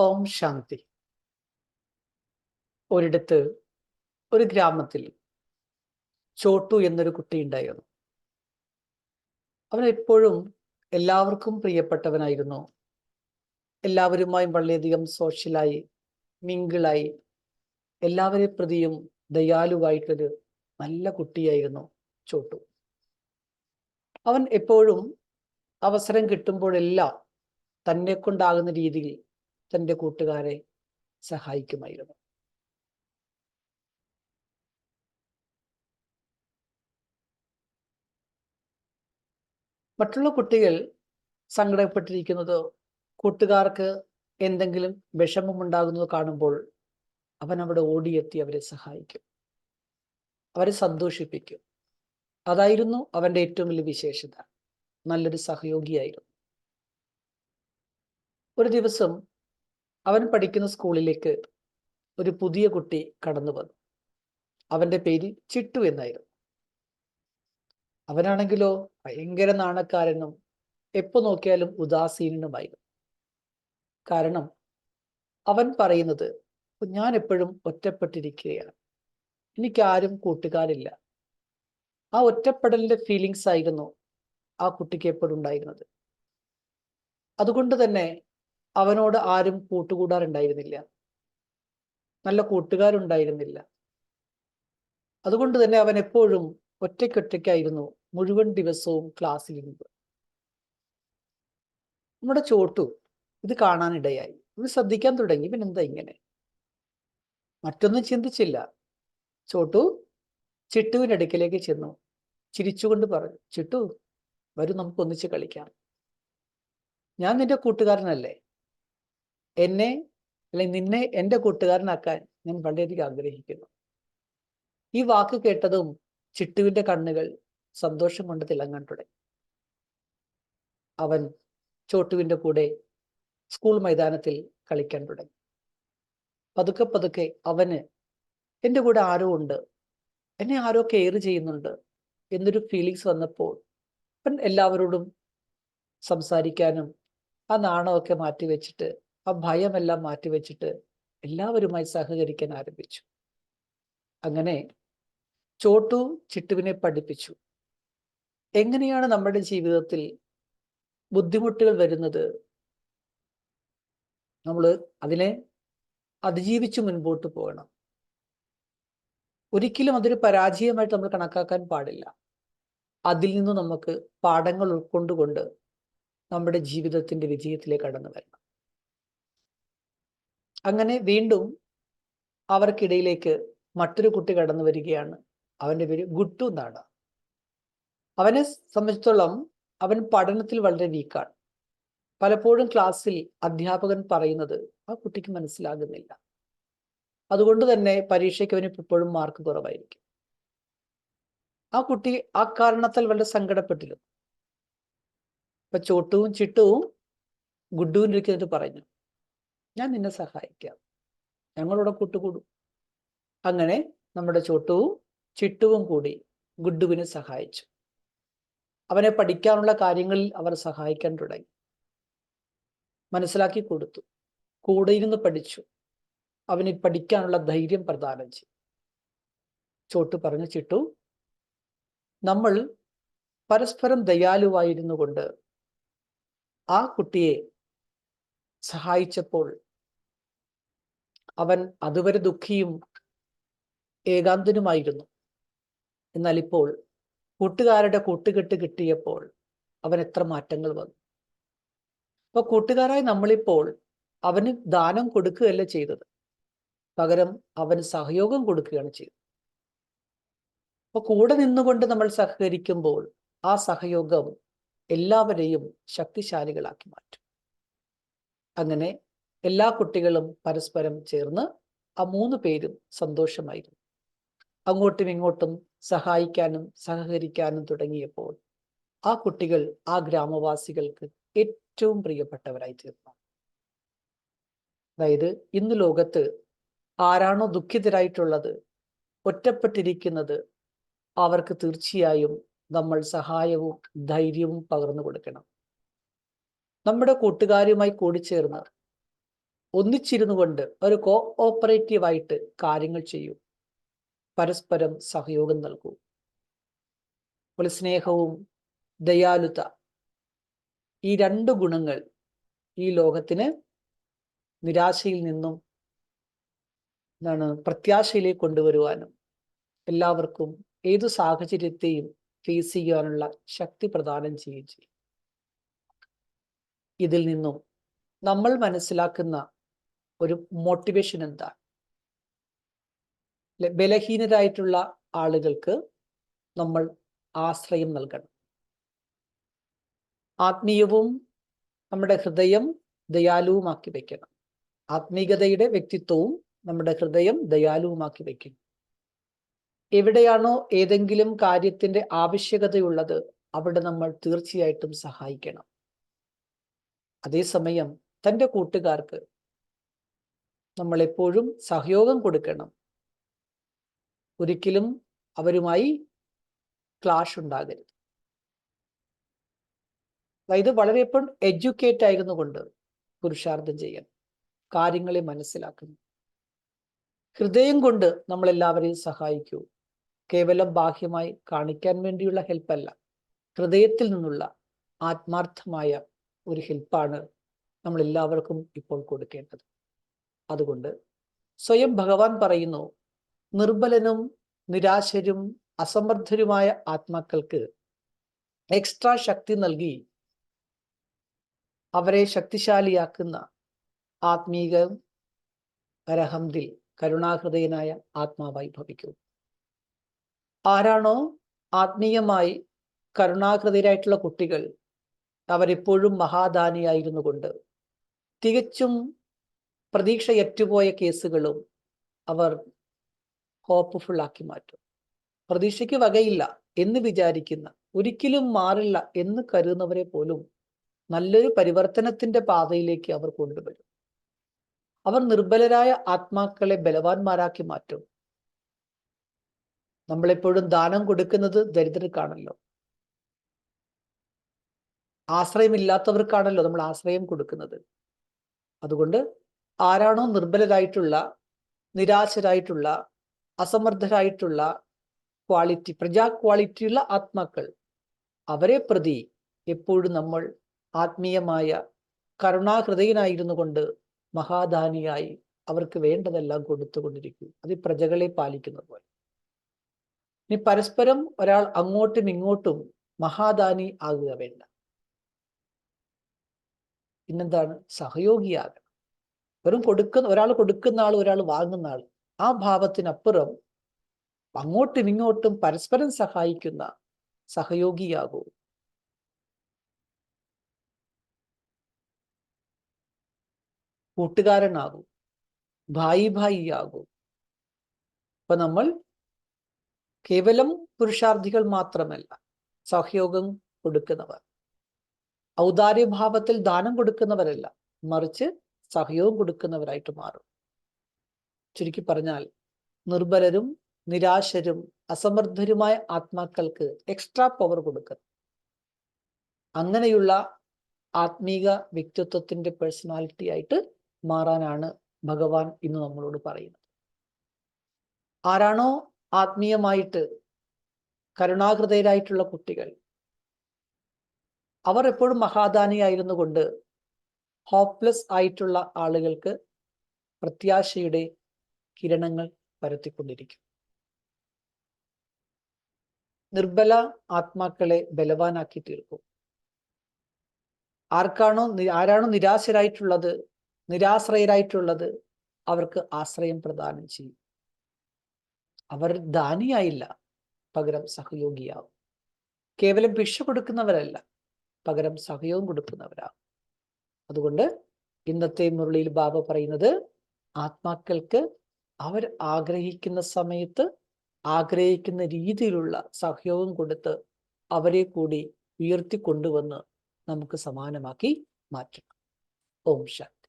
ഓം ശാന്തി. ഒരിടത്ത് ഒരു ഗ്രാമത്തിൽ ചോട്ടു എന്നൊരു കുട്ടി ഉണ്ടായിരുന്നു. അവൻ എപ്പോഴും എല്ലാവർക്കും പ്രിയപ്പെട്ടവനായിരുന്നു. എല്ലാവരുമായും വളരെയധികം സോഷ്യലായി മിങ്കിളായി എല്ലാവരെ പ്രതിയും ദയാലുവായിട്ടൊരു നല്ല കുട്ടിയായിരുന്നു ചോട്ടു. അവൻ എപ്പോഴും അവസരം കിട്ടുമ്പോഴെല്ലാം തന്നെ കൊണ്ടാകുന്ന രീതിയിൽ തന്റെ കൂട്ടുകാരെ സഹായിക്കുമായിരുന്നു. മറ്റുള്ള കുട്ടികൾ സങ്കടപ്പെട്ടിരിക്കുന്നത് കൂട്ടുകാർക്ക് എന്തെങ്കിലും വിഷമമുണ്ടാകുന്നത് കാണുമ്പോൾ അവൻ അവിടെ ഓടിയെത്തി അവരെ സഹായിക്കും. അവരെ സന്തോഷിപ്പിക്കും. അതായിരുന്നു അവന്റെ ഏറ്റവും വലിയ വിശേഷത. നല്ലൊരു സഹയോഗിയായിരുന്നു. ഒരു ദിവസം അവൻ പഠിക്കുന്ന സ്കൂളിലേക്ക് ഒരു പുതിയ കുട്ടി കടന്നു വന്നു. അവന്റെ പേര് ചിട്ടു എന്നായിരുന്നു. അവനാണെങ്കിലോ ഭയങ്കര നാണക്കാരനും എപ്പോ നോക്കിയാലും ഉദാസീനനുമായിരുന്നു. കാരണം അവൻ പറയുന്നത് ഞാൻ എപ്പോഴും ഒറ്റപ്പെട്ടിരിക്കുകയാണ്. എനിക്കാരും കൂട്ടുകാരില്ല. ആ ഒറ്റപ്പെടലിന്റെ ഫീലിങ്സ് ആയിരുന്നു ആ കുട്ടിക്ക് എപ്പോഴും ഉണ്ടായിരുന്നത്. അതുകൊണ്ട് തന്നെ അവനോട് ആരും കൂട്ടുകൂടാറുണ്ടായിരുന്നില്ല. നല്ല കൂട്ടുകാരുണ്ടായിരുന്നില്ല. അതുകൊണ്ട് തന്നെ അവൻ എപ്പോഴും ഒറ്റയ്ക്കൊറ്റയ്ക്കായിരുന്നു മുഴുവൻ ദിവസവും ക്ലാസ്സിലിരുന്നത്. നമ്മുടെ ചോട്ടു ഇത് കാണാനിടയായി. ഇത് ശ്രദ്ധിക്കാൻ തുടങ്ങി. പിന്നെന്താ ഇങ്ങനെ? മറ്റൊന്നും ചിന്തിച്ചില്ല. ചോട്ടു ചിട്ടുവിന്റെ അടുക്കിലേക്ക് ചെന്നു. ചിരിച്ചുകൊണ്ട് പറഞ്ഞു ചിട്ടു വരും നമുക്ക് ഒന്നിച്ച് കളിക്കാം. ഞാൻ നിന്റെ കൂട്ടുകാരനല്ലേ? എന്നെ അല്ലെങ്കിൽ നിന്നെ എന്റെ കൂട്ടുകാരനാക്കാൻ ഞാൻ വളരെയധികം ആഗ്രഹിക്കുന്നു. ഈ വാക്ക് കേട്ടതും ചിട്ടുവിന്റെ കണ്ണുകൾ സന്തോഷം കൊണ്ട് തിളങ്ങാൻ തുടങ്ങി. അവൻ ചോട്ടുവിന്റെ കൂടെ സ്കൂൾ മൈതാനത്തിൽ കളിക്കാൻ തുടങ്ങി. പതുക്കെ പതുക്കെ അവന് എന്റെ കൂടെ ആരോ ഉണ്ട് എന്നെ ആരോ കെയർ ചെയ്യുന്നുണ്ട് എന്നൊരു ഫീലിങ്സ് വന്നപ്പോൾ അവൻ എല്ലാവരോടും സംസാരിക്കാനും ആ നാണമൊക്കെ മാറ്റിവെച്ചിട്ട് ആ ഭയമെല്ലാം മാറ്റിവെച്ചിട്ട് എല്ലാവരുമായി സഹകരിക്കാൻ ആരംഭിച്ചു. അങ്ങനെ ചോട്ടു ചിട്ടുവിനെ പഠിപ്പിച്ചു. എങ്ങനെയാണ് നമ്മുടെ ജീവിതത്തിൽ ബുദ്ധിമുട്ടുകൾ വരുന്നത്? നമ്മൾ അതിനെ അതിജീവിച്ച് മുൻപോട്ട് പോകണം. ഒരിക്കലും അതൊരു പരാജയമായിട്ട് നമ്മൾ കണക്കാക്കാൻ പാടില്ല. അതിൽ നിന്ന് നമുക്ക് പാഠങ്ങൾ ഉൾക്കൊണ്ടുകൊണ്ട് നമ്മുടെ ജീവിതത്തിന്റെ വിജയത്തിലേക്ക് കടന്നു വരണം. അങ്ങനെ വീണ്ടും അവർക്കിടയിലേക്ക് മറ്റൊരു കുട്ടി കടന്നു വരികയാണ്. അവന്റെ പേര് ഗുട്ടു എന്നാണ്. അവനെ സംബന്ധിച്ചിടത്തോളം അവൻ പഠനത്തിൽ വളരെ വീക്കാണ്. പലപ്പോഴും ക്ലാസ്സിൽ അധ്യാപകൻ പറയുന്നത് ആ കുട്ടിക്ക് മനസ്സിലാകുന്നില്ല. അതുകൊണ്ട് തന്നെ പരീക്ഷയ്ക്ക് അവന് ഇപ്പോഴും മാർക്ക് കുറവായിരിക്കും. ആ കുട്ടി ആ കാരണത്താൽ വളരെ സങ്കടപ്പെട്ടിരുന്നു. ഇപ്പൊ ചോട്ടുവും ചിട്ടുവും ഗുഡുവിന്റെ പറഞ്ഞു ഞാൻ നിന്നെ സഹായിക്കാം. ഞങ്ങളോട് കൂട്ടുകൂടും. അങ്ങനെ നമ്മുടെ ചോട്ടുവും ചിട്ടുവും കൂടി ഗുഡുവിനെ സഹായിച്ചു. അവനെ പഠിക്കാനുള്ള കാര്യങ്ങളിൽ അവർ സഹായിക്കാൻ തുടങ്ങി. മനസ്സിലാക്കി കൊടുത്തു. കൂടെ ഇരുന്ന് പഠിച്ചു. അവന് പഠിക്കാനുള്ള ധൈര്യം പ്രദാനം ചെയ്തു. ചോട്ട് പറഞ്ഞു ചിട്ടു നമ്മൾ പരസ്പരം ദയാലുവായിരുന്നു കൊണ്ട് ആ കുട്ടിയെ സഹായിച്ചപ്പോൾ അവൻ അതുവരെ ദുഃഖിയും ഏകാന്തനുമായിരുന്നു. എന്നാൽ ഇപ്പോൾ കൂട്ടുകാരുടെ കൂട്ടുകെട്ട് കിട്ടിയപ്പോൾ അവൻ എത്ര മാറ്റങ്ങൾ വന്നു. അപ്പൊ കൂട്ടുകാരായി നമ്മളിപ്പോൾ അവന് ദാനം കൊടുക്കുകയല്ല ചെയ്തത്. പകരം അവന് സഹയോഗം കൊടുക്കുകയാണ് ചെയ്തത്. അപ്പൊ കൂടെ നിന്നുകൊണ്ട് നമ്മൾ സഹകരിക്കുമ്പോൾ ആ സഹയോഗം എല്ലാവരെയും ശക്തിശാലികളാക്കി മാറ്റും. അങ്ങനെ എല്ലാ കുട്ടികളും പരസ്പരം ചേർന്ന് ആ മൂന്ന് പേരും സന്തോഷമായിരുന്നു. അങ്ങോട്ടും ഇങ്ങോട്ടും സഹായിക്കാനും സഹകരിക്കാനും തുടങ്ങിയപ്പോൾ ആ കുട്ടികൾ ആ ഗ്രാമവാസികൾക്ക് ഏറ്റവും പ്രിയപ്പെട്ടവരായി തീർന്നു. അതായത് ഇന്ന് ലോകത്ത് ആരാണോ ദുഃഖിതരായിട്ടുള്ളത് ഒറ്റപ്പെട്ടിരിക്കുന്നത് അവർക്ക് തീർച്ചയായും നമ്മൾ സഹായവും ധൈര്യവും പകർന്നു കൊടുക്കണം. നമ്മുടെ കൂട്ടുകാരുമായി കൂടിച്ചേർന്ന് ഒന്നിച്ചിരുന്നു കൊണ്ട് ഒരു കോഓപ്പറേറ്റീവായിട്ട് കാര്യങ്ങൾ ചെയ്യൂ. പരസ്പരം സഹയോഗം നൽകൂ. അതുപോലെ സ്നേഹവും ദയാലുത ഈ രണ്ട് ഗുണങ്ങൾ ഈ ലോകത്തിന് നിരാശയിൽ നിന്നും എന്താണ് പ്രത്യാശയിലേക്ക് കൊണ്ടുവരുവാനും എല്ലാവർക്കും ഏതു സാഹചര്യത്തെയും ഫേസ് ചെയ്യാനുള്ള ശക്തി പ്രദാനം ചെയ്യുകയും ചെയ്യും. ഇതിൽ നിന്നും നമ്മൾ മനസ്സിലാക്കുന്ന ഒരു മോട്ടിവേഷൻ എന്താ ബലഹീനരായിട്ടുള്ള ആളുകൾക്ക് നമ്മൾ ആശ്രയം നൽകണം. ആത്മീയവും നമ്മുടെ ഹൃദയം ദയാലുവുമാക്കി വെക്കണം. ആത്മീകതയുടെ വ്യക്തിത്വവും നമ്മുടെ ഹൃദയം ദയാലുവുമാക്കി വയ്ക്കണം എവിടെയാണോ ഏതെങ്കിലും കാര്യത്തിന്റെ ആവശ്യകതയുള്ളത് അവിടെ നമ്മൾ തീർച്ചയായിട്ടും സഹായിക്കണം. അതേസമയം തന്റെ കൂട്ടുകാർക്ക് നമ്മൾ എപ്പോഴും സഹയോഗം കൊടുക്കണം. ഒരിക്കലും അവരുമായി ക്ലാഷ് ഉണ്ടാകരുത്. അതായത് വളരെ എപ്പോഴും എഡ്യൂക്കേറ്റ് ആയിരുന്നു കൊണ്ട് പുരുഷാർത്ഥം ചെയ്യണം കാര്യങ്ങളെ മനസ്സിലാക്കണം ഹൃദയം കൊണ്ട് നമ്മളെല്ലാവരെയും സഹായിക്കൂ. കേവലം ബാഹ്യമായി കാണിക്കാൻ വേണ്ടിയുള്ള ഹെൽപ്പല്ല ഹൃദയത്തിൽ നിന്നുള്ള ആത്മാർത്ഥമായ ഒരു ഹെൽപ്പാണ് നമ്മൾ എല്ലാവർക്കും ഇപ്പോൾ കൊടുക്കേണ്ടത്. അതുകൊണ്ട് സ്വയം ഭഗവാൻ പറയുന്നു നിർബലനും നിരാശരും അസമർത്ഥരുമായ ആത്മാക്കൾക്ക് എക്സ്ട്രാ ശക്തി നൽകി അവരെ ശക്തിശാലിയാക്കുന്ന ആത്മീക രഹംതിൽ കരുണാഹൃദയനായ ആത്മാവായി ഭവിക്കും. ആരാണോ ആത്മീയമായി കരുണാഹൃദയരായിട്ടുള്ള കുട്ടികൾ അവരെപ്പോഴും മഹാദാനിയായിരുന്നു കൊണ്ട് തികച്ചും പ്രതീക്ഷയറ്റുപോയ കേസുകളും അവർ ഹോപ്പ്ഫുൾ ആക്കി മാറ്റും. പ്രതീക്ഷയ്ക്ക് വകയില്ല എന്ന് വിചാരിക്കുന്ന ഒരിക്കലും മാറില്ല എന്ന് കരുതുന്നവരെ പോലും നല്ലൊരു പരിവർത്തനത്തിന്റെ പാതയിലേക്ക് അവർ കൊണ്ടുവരും. അവർ നിർബലരായ ആത്മാക്കളെ ബലവാന്മാരാക്കി മാറ്റും. നമ്മളെപ്പോഴും ദാനം കൊടുക്കുന്നത് ദരിദ്രർക്കാണല്ലോ. ആശ്രയമില്ലാത്തവർക്കാണല്ലോ നമ്മൾ ആശ്രയം കൊടുക്കുന്നത്. അതുകൊണ്ട് ആരാണോ നിർബലരായിട്ടുള്ള നിരാശരായിട്ടുള്ള അസമർത്ഥരായിട്ടുള്ള ക്വാളിറ്റി പ്രജാ ക്വാളിറ്റിയുള്ള ആത്മാക്കൾ അവരെ പ്രതി എപ്പോഴും നമ്മൾ ആത്മീയമായ കരുണാഹൃദയനായിരുന്നു കൊണ്ട് മഹാദാനിയായി അവർക്ക് വേണ്ടതെല്ലാം കൊടുത്തുകൊണ്ടിരിക്കും. അത് പ്രജകളെ പാലിക്കുന്ന പോലെ. ഇനി പരസ്പരം ഒരാൾ അങ്ങോട്ടും ഇങ്ങോട്ടും മഹാദാനി ആകുക വേണ്ട. പിന്നെന്താണ് സഹയോഗിയാകണം. വെറും കൊടുക്കുന്ന ഒരാൾ കൊടുക്കുന്ന ആൾ ഒരാൾ വാങ്ങുന്ന ആൾ ആ ഭാവത്തിനപ്പുറം അങ്ങോട്ടും ഇങ്ങോട്ടും പരസ്പരം സഹായിക്കുന്ന സഹയോഗിയാകൂ. കൂട്ടുകാരനാകൂ. ഭായി ഭായി ആകൂ ഇപ്പൊ നമ്മൾ കേവലം പുരുഷാർത്ഥികൾ മാത്രമല്ല സഹയോഗം കൊടുക്കുന്നവർ ഔദാര്യഭാവത്തിൽ ദാനം കൊടുക്കുന്നവരല്ല മറിച്ച് സഹയോഗം കൊടുക്കുന്നവരായിട്ട് മാറും. ചുരുക്കി പറഞ്ഞാൽ നിർബലരും നിരാശരും അസമർത്ഥരുമായ ആത്മാക്കൾക്ക് എക്സ്ട്രാ പവർ കൊടുക്കുന്നു അങ്ങനെയുള്ള ആത്മീക വ്യക്തിത്വത്തിന്റെ പേഴ്സണാലിറ്റി ആയിട്ട് മാറാനാണ് ഭഗവാൻ ഇന്ന് നമ്മളോട് പറയുന്നത്. ആരാണോ ആത്മീയമായിട്ട് കരുണാകൃതയിലായിട്ടുള്ള കുട്ടികൾ അവർ എപ്പോഴും മഹാദാനിയായിരുന്നു കൊണ്ട് ഹോപ്പ്ലെസ് ആയിട്ടുള്ള ആളുകൾക്ക് പ്രത്യാശയുടെ കിരണങ്ങൾ പരത്തിക്കൊണ്ടിരിക്കും. നിർബല ആത്മാക്കളെ ബലവാനാക്കി തീർക്കും. ആർക്കാണോ ആരാണോ നിരാശരായിട്ടുള്ളത് നിരാശ്രയരായിട്ടുള്ളത് അവർക്ക് ആശ്രയം പ്രദാനം ചെയ്യും. അവർ ദാനിയായില്ല പകരം സഹയോഗിയാവും. കേവലം ഭിക്ഷ കൊടുക്കുന്നവരല്ല പകരം സഹയോഗം കൊടുക്കുന്നവരാകും അതുകൊണ്ട് ഇന്നത്തെ മുരളിയിൽ ബാബ പറയുന്നത് ആത്മാക്കൾക്ക് അവർ ആഗ്രഹിക്കുന്ന സമയത്ത് ആഗ്രഹിക്കുന്ന രീതിയിലുള്ള സഹയോഗം കൊടുത്ത് അവരെ കൂടി ഉയർത്തിക്കൊണ്ടുവന്ന് നമുക്ക് സമാനമാക്കി മാറ്റണം. ഓം ശാന്തി.